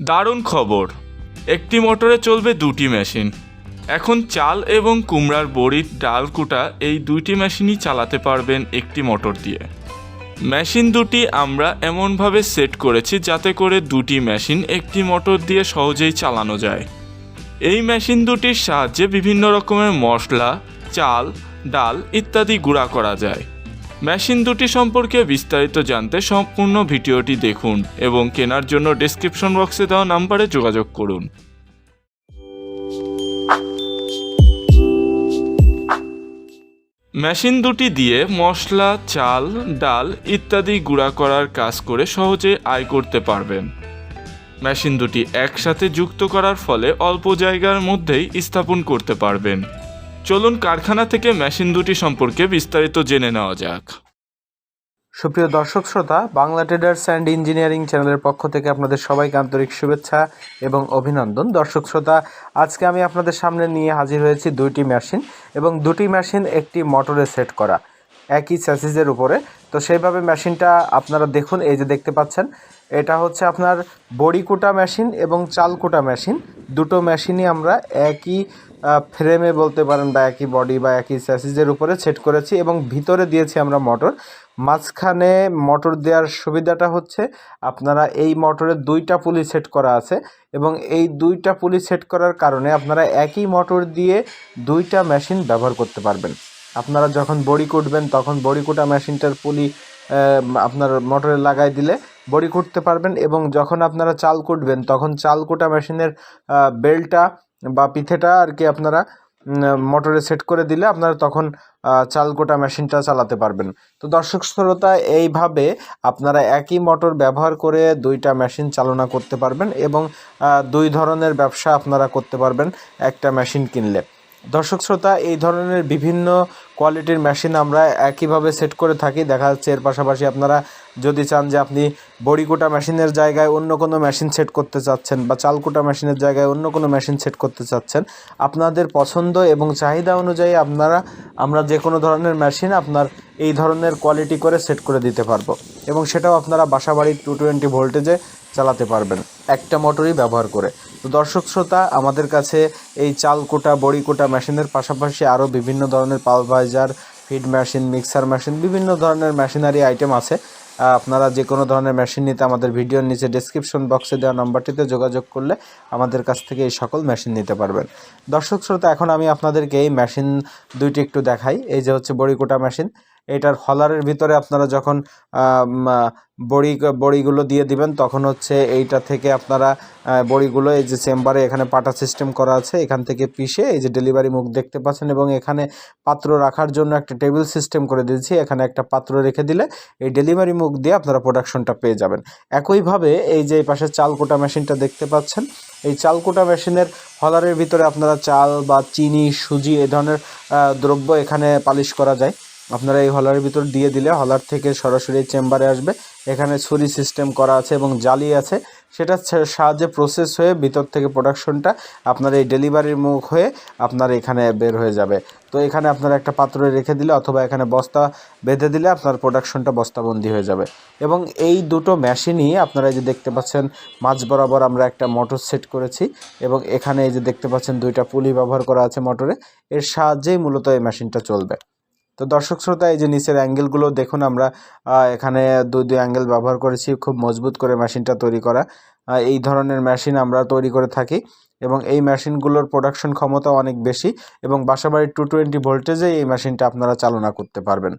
দারুণ খবর। একটি মোটরে চলবে দুটি মেশিন। এখন চাল এবং কুমড়ার বড়ির ডাল কুটা এই দুইটি মেশিনই চালাতে পারবেন একটি মোটর দিয়ে। মেশিন দুটি আমরা এমনভাবে সেট করেছি যাতে করে দুটি মেশিন একটি মোটর দিয়ে সহজেই চালানো যায়। এই মেশিন দুটির সাহায্যে বিভিন্ন রকমের মশলা, চাল, ডাল ইত্যাদি গুঁড়া করা যায়। মেশিন দুটি সম্পর্কে বিস্তারিত জানতে সম্পূর্ণ ভিডিওটি দেখুন এবং কেনার জন্য ডেসক্রিপশন বক্সে দেওয়া নাম্বারে যোগাযোগ করুন। মেশিন দুটি দিয়ে মশলা, চাল, ডাল ইত্যাদি গুঁড়া করার কাজ করে সহজে আয় করতে পারবেন। মেশিন দুটি একসাথে যুক্ত করার ফলে অল্প জায়গার মধ্যেই স্থাপন করতে পারবেন। চলুন কারখানা থেকে মেশিন দুটি সম্পর্কে বিস্তারিত জেনে নেওয়া যাক। সুপ্রিয় দর্শক শ্রোতা, বাংলা ট্রেডার্স অ্যান্ড ইঞ্জিনিয়ারিং চ্যানেলের পক্ষ থেকে আপনাদের সবাইকে আন্তরিক শুভেচ্ছা এবং অভিনন্দন। দর্শক শ্রোতা, আজকে আমি আপনাদের সামনে নিয়ে হাজির হয়েছি দুইটি মেশিন এবং দুটি মেশিন একটি মোটরে সেট করা, একই স্যাসিজের উপরে। তো সেইভাবে মেশিনটা আপনারা দেখুন, এই যে দেখতে পাচ্ছেন, এটা হচ্ছে আপনার বড়ি কুটা মেশিন এবং চাল কুটা মেশিন। দুটো মেশিনই আমরা একই ফ্রেমে বলতে পারেন বা একই বডি বা একই স্যাসিসের উপরে সেট করেছি এবং ভিতরে দিয়েছি আমরা মোটর মাঝখানে মোটর দেওয়ার সুবিধাটা হচ্ছে আপনারা এই মোটরে দুইটা পুলি সেট করা আছে এবং এই দুইটা পুলি সেট করার কারণে আপনারা একই মোটর দিয়ে দুইটা মেশিন ব্যবহার করতে পারবেন। আপনারা যখন বড়ি কুটবেন, তখন বড়ি কুটা মেশিনটার পুলি আপনার মোটরে লাগাই দিলে বড়ি কুটতে পারবেন এবং যখন আপনারা চাল কুটবেন, তখন চাল কুটা মেশিনের বেলটা বা পিঠেটা আর কি আপনারা মোটরে সেট করে দিলে আপনারা তখন চাল গোটা মেশিনটা চালাতে পারবেন। তো দর্শক শ্রোতা, এইভাবে আপনারা একই মোটর ব্যবহার করে দুইটা মেশিন চালনা করতে পারবেন এবং দুই ধরনের ব্যবসা আপনারা করতে পারবেন একটা মেশিন কিনলে। দর্শক শ্রোতা, এই ধরনের বিভিন্ন কোয়ালিটির মেশিন আমরা একইভাবে সেট করে থাকি। দেখা যাচ্ছে এর পাশাপাশি আপনারা যদি চান যে আপনি বড়িকুটা মেশিনের জায়গায় অন্য কোনো মেশিন সেট করতে চাচ্ছেন বা চালকুটা মেশিনের জায়গায় অন্য কোনো মেশিন সেট করতে চাচ্ছেন, আপনাদের পছন্দ এবং চাহিদা অনুযায়ী আপনারা, আমরা যে কোনো ধরনের মেশিন আপনার এই ধরনের কোয়ালিটি করে সেট করে দিতে পারব। এবং সেটাও আপনারা বাসাবাড়ির টু টোয়েন্টি ভোল্টেজে চালাতে পারবেন। একটা মোটরই ব্যবহার করে। তো দর্শক শ্রোতা, আমাদের কাছে এই চাল কোটা, বড়ি কোটা মেশিনের পাশাপাশি আরও বিভিন্ন ধরনের pulverizer feed machine, mixer machine, বিভিন্ন ধরনের মেশিনারি আইটেম আছে। আপনারা যে কোনো ধরনের মেশিন নিতে আমাদের ভিডিওর নিচে ডেসক্রিপশন বক্সে দেওয়া নাম্বারটিতে যোগাযোগ করলে আমাদের কাছ থেকে এই সকল মেশিন নিতে পারবেন। দর্শক শ্রোতা, এখন আমি আপনাদেরকে এই মেশিন দুইটি একটু দেখাই। এই যে হচ্ছে বড়িকোটা মেশিন। এটার হলারের ভিতরে আপনারা যখন বড়ি, বড়িগুলো দিয়ে দিবেন, তখন হচ্ছে এইটা থেকে আপনারা বড়িগুলো এই যে চেম্বারে এখানে পাটা সিস্টেম করা আছে, এখান থেকে পিষে এই যে ডেলিভারি মুখ দেখতে পাচ্ছেন এবং এখানে পাত্র রাখার জন্য একটা টেবিল সিস্টেম করে দিয়েছি, এখানে একটা পাত্র রেখে দিলে এই ডেলিভারি মুখ দিয়ে আপনারা প্রোডাকশনটা পেয়ে যাবেন। একইভাবে এই যে পাশে চাল কোটা মেশিনটা দেখতে পাচ্ছেন, এই চাল কোটা মেশিনের হলারের ভিতরে আপনারা চাল বা চিনি, সুজি এই ধরনের দ্রব্য এখানে পালিশ করা যায়। আপনারা এই হলারের ভিতর দিয়ে দিলে হলার থেকে সরাসরি চেম্বারে আসবে। এখানে ছুরি সিস্টেম করা আছে এবং জালি আছে। সেটা সাহায্যে প্রসেস হয়ে ভিতর থেকে প্রোডাকশনটা আপনার এই ডেলিভারির মুখ হয়ে আপনার এখানে বের হয়ে যাবে। তো এখানে আপনারা একটা পাত্রে রেখে দিলে অথবা এখানে বস্তা বেঁধে দিলে আপনার প্রোডাকশনটা বস্তাবন্দি হয়ে যাবে। এবং এই দুটো মেশিনই আপনারা এই যে দেখতে পাচ্ছেন, মাঝ বরাবর আমরা একটা মোটর সেট করেছি এবং এখানে এই যে দেখতে পাচ্ছেন দুইটা পুলি ব্যবহার করা আছে মোটরে এর সাহায্যেই মূলত এই মেশিনটা চলবে। তো দর্শক শ্রোতা, এই যে নিচের অ্যাঙ্গেলগুলো দেখুন আমরা এখানে দুই দুই অ্যাঙ্গেল ব্যবহার করেছি, খুব মজবুত করে মেশিনটা তৈরি করা। এই ধরনের মেশিন আমরা তৈরি করে থাকি এবং এই মেশিনগুলোর প্রোডাকশন ক্ষমতা অনেক বেশি এবং বাসাবাড়ির টু টোয়েন্টি ভোল্টেজে এই মেশিনটা আপনারা চালনা করতে পারবেন।